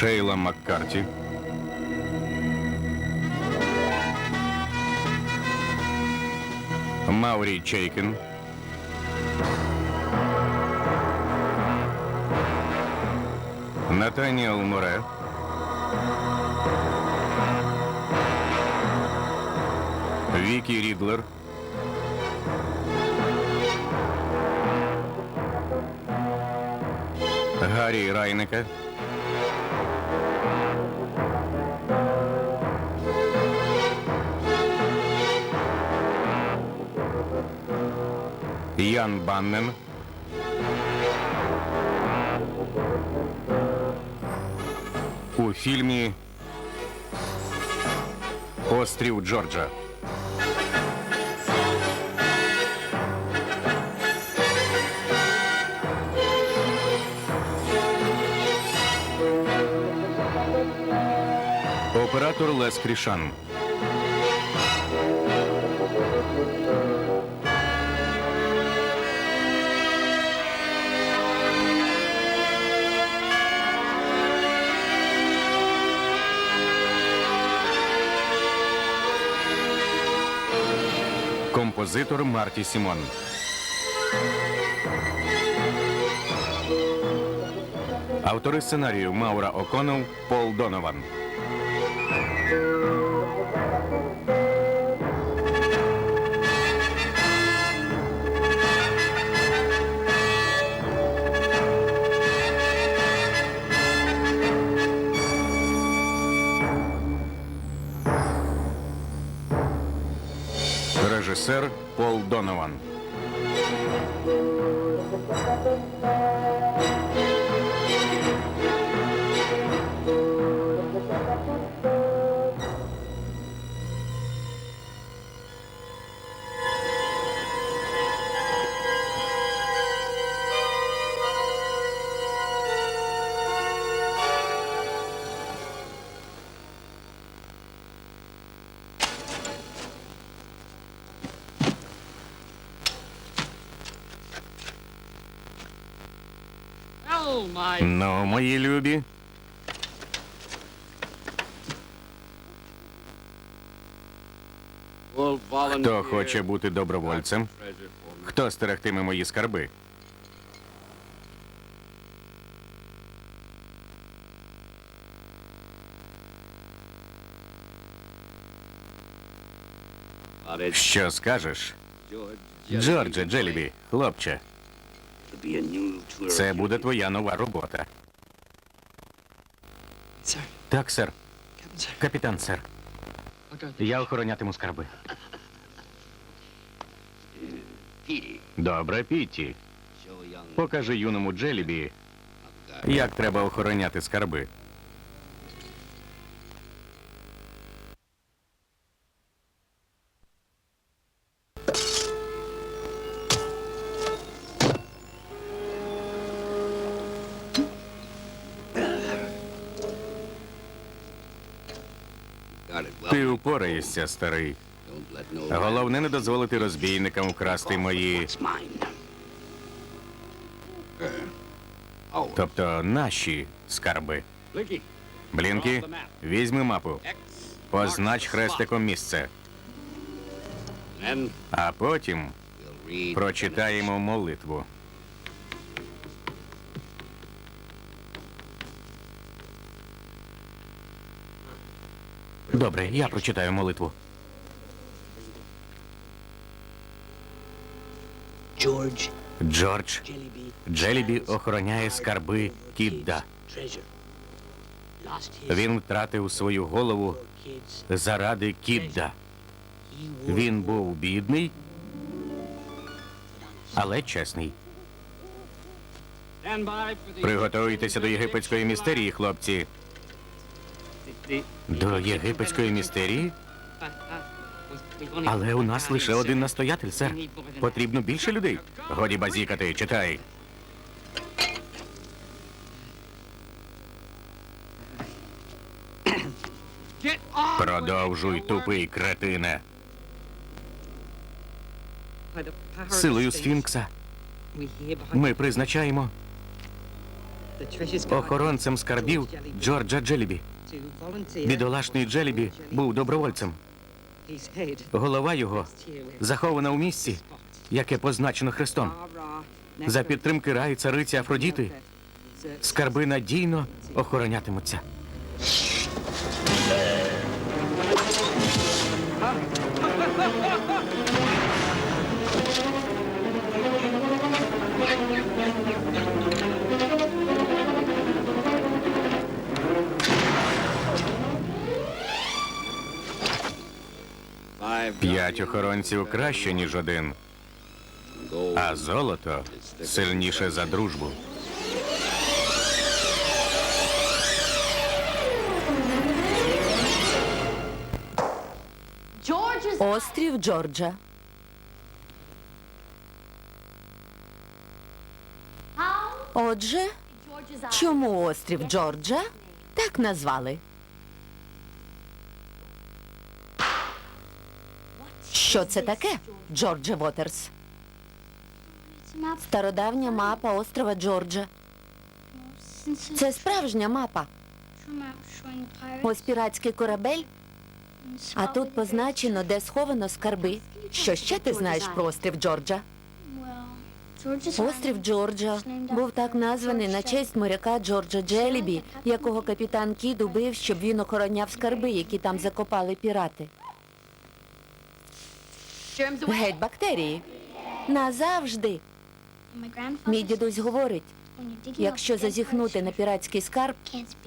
Шейла Маккарті. Маурі Чейкін. Натаніел Море. Вікі Рідлер. Гаррі Райнека. Ян Баннен. У фільмі Острів Джорджа. Оператор Лес Крішан. Композитор Марті Сімон. Автори сценарію Маура Оконов Пол Донован. Режисер Пол Донован. Ну, мої любі. Хто хоче бути добровольцем? Хто стерегтиме мої скарби? Що скажеш? Джордже Джелібі, хлопче, це буде твоя нова робота. Так, сер. Капітан, сер. Я охоронятиму скарби. Добре, Пітті. Покажи юному Джелібі, як треба охороняти скарби. Ти упораєшся, старий. Головне не дозволити розбійникам вкрасти мої, тобто наші скарби. Блінкі, візьми мапу. Познач хрестиком місце. А потім прочитаємо молитву. Добре, я прочитаю молитву. George Джордж Джелібі охороняє скарби Кідда. Він втратив свою голову заради Кідда. Він був бідний, але чесний. Приготуйтеся до єгипетської містерії, хлопці. До єгипетської містерії? Але у нас лише один настоятель, сер. Потрібно більше людей. Годі базікати, читай. Продовжуй, тупий кретине. Силою Сфінкса ми призначаємо охоронцем скарбів Джорджа Джелібі. Бідолашний Джелібі був добровольцем. Голова його захована у місці, яке позначено хрестом. За підтримки раї цариці Афродіти скарби надійно охоронятимуться. П'ять охоронців краще, ніж один, а золото сильніше за дружбу. Острів Джорджа. Отже, чому острів Джорджа так назвали? Що це таке, Джордже Вотерс? Стародавня мапа острова Джорджа. Це справжня мапа. Ось піратський корабель, а тут позначено, де сховано скарби. Що ще ти знаєш про острів Джорджа? Острів Джорджа був так названий на честь моряка Джорджа Джелібі, якого капітан Кід убив, щоб він охороняв скарби, які там закопали пірати. Геть бактерії. Назавжди. Мій дідусь говорить, якщо зазіхнути на піратський скарб,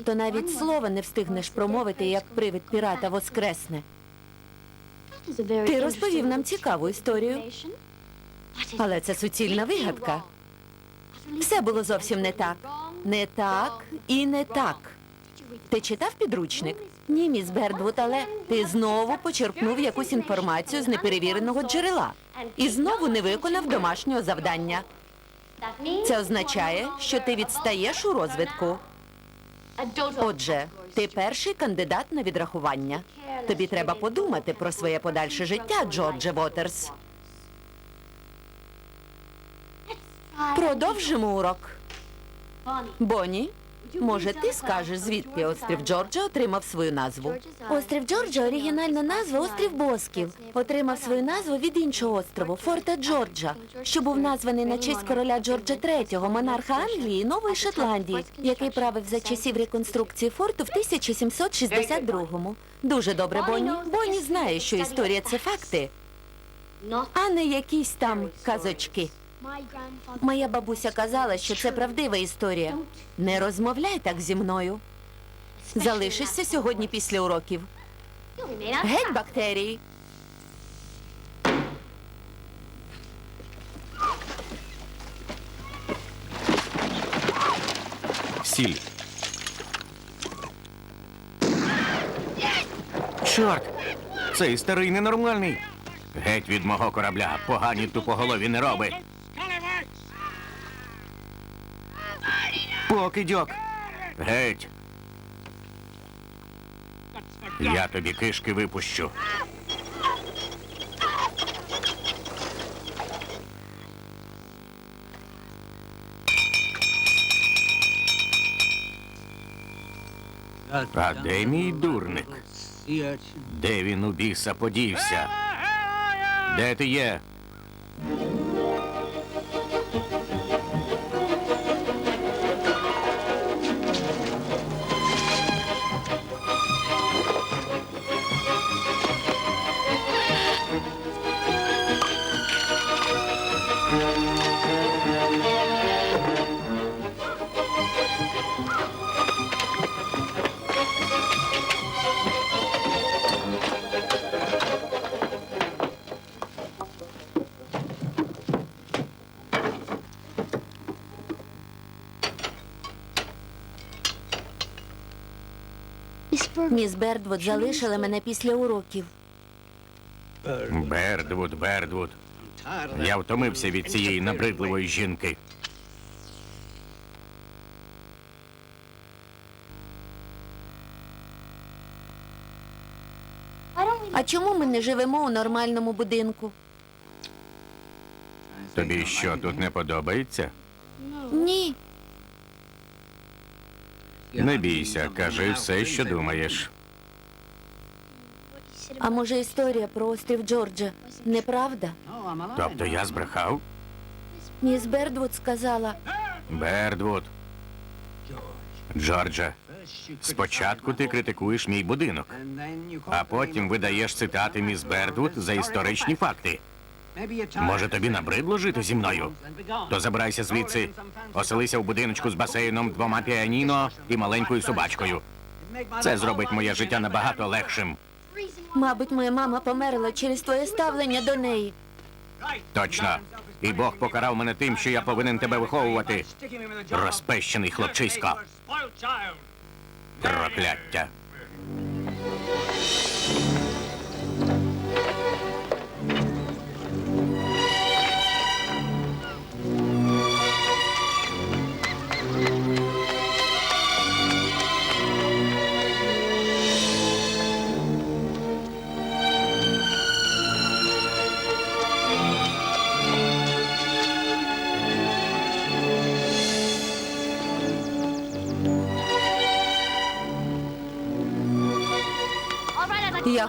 то навіть слова не встигнеш промовити, як привид пірата воскресне. Ти розповів нам цікаву історію. Але це суцільна вигадка. Все було зовсім не так. Не так і не так. Ти читав підручник? Ні, міс Бердвуд, але ти знову почерпнув якусь інформацію з неперевіреного джерела і знову не виконав домашнього завдання. Це означає, що ти відстаєш у розвитку. Отже, ти перший кандидат на відрахування. Тобі треба подумати про своє подальше життя, Джордже Вотерс. Продовжимо урок. Бонні, може, ти скажеш, звідки острів Джорджа отримав свою назву? Острів Джорджа оригінальна назва острів Босків. Отримав свою назву від іншого острову Форта Джорджа, що був названий на честь короля Джорджа III, монарха Англії і Нової Шотландії, який правив за часів реконструкції форту в 1762-му. Дуже добре, Бонні. Бонні знає, що історія це факти, а не якісь там казочки. Моя бабуся казала, що це правдива історія. Не розмовляй так зі мною. Залишишся сьогодні після уроків. Геть бактерії. Сіль. Чорт! Цей старий ненормальний. Геть від мого корабля, погані тупоголові нероби. Покидьок. Геть. Я тобі кишки випущу. А де мій дурник? Де він у біса подівся? Де ти є? Міс Бердвуд залишила мене після уроків. Бердвуд, Бердвуд. Я втомився від цієї набридливої жінки. А чому ми не живемо у нормальному будинку? Тобі що тут не подобається? Ні. Не бійся, кажи все, що думаєш. А може історія про острів Джорджа неправда? Тобто я збрехав? Міс Бердвуд сказала, Бердвуд. Джорджа, спочатку ти критикуєш мій будинок, а потім видаєш цитати міс Бердвуд за історичні факти. Може, тобі набридло жити зі мною? То забирайся звідси, оселися в будиночку з басейном, двома піаніно і маленькою собачкою. Це зробить моє життя набагато легшим. мабуть, моя мама померла через твоє ставлення до неї. Точно. І Бог покарав мене тим, що я повинен тебе виховувати. Розпещений хлопчисько. Прокляття.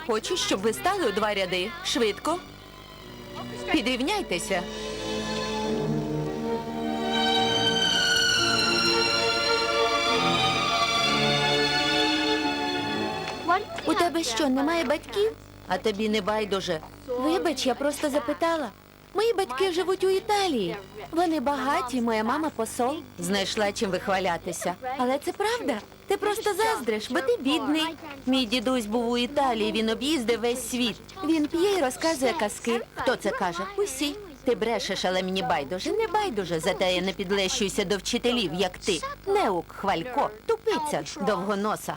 Хочу, щоб ви стали у два ряди. Швидко. Підрівняйтеся. У тебе що, немає батьків? А тобі не байдуже. Вибач, я просто запитала. Мої батьки живуть у Італії. Вони багаті, моя мама посол. Знайшла чим вихвалятися. Але це правда. Ти просто заздриш, бо ти бідний. Мій дідусь був у Італії, він об'їздив весь світ. Він п'є і розказує казки. Хто це каже? Усі. Ти брешеш, але мені байдуже, не байдуже, зате я не підлещуюся до вчителів, як ти. Неук, хвалько, тупиця, довгоноса.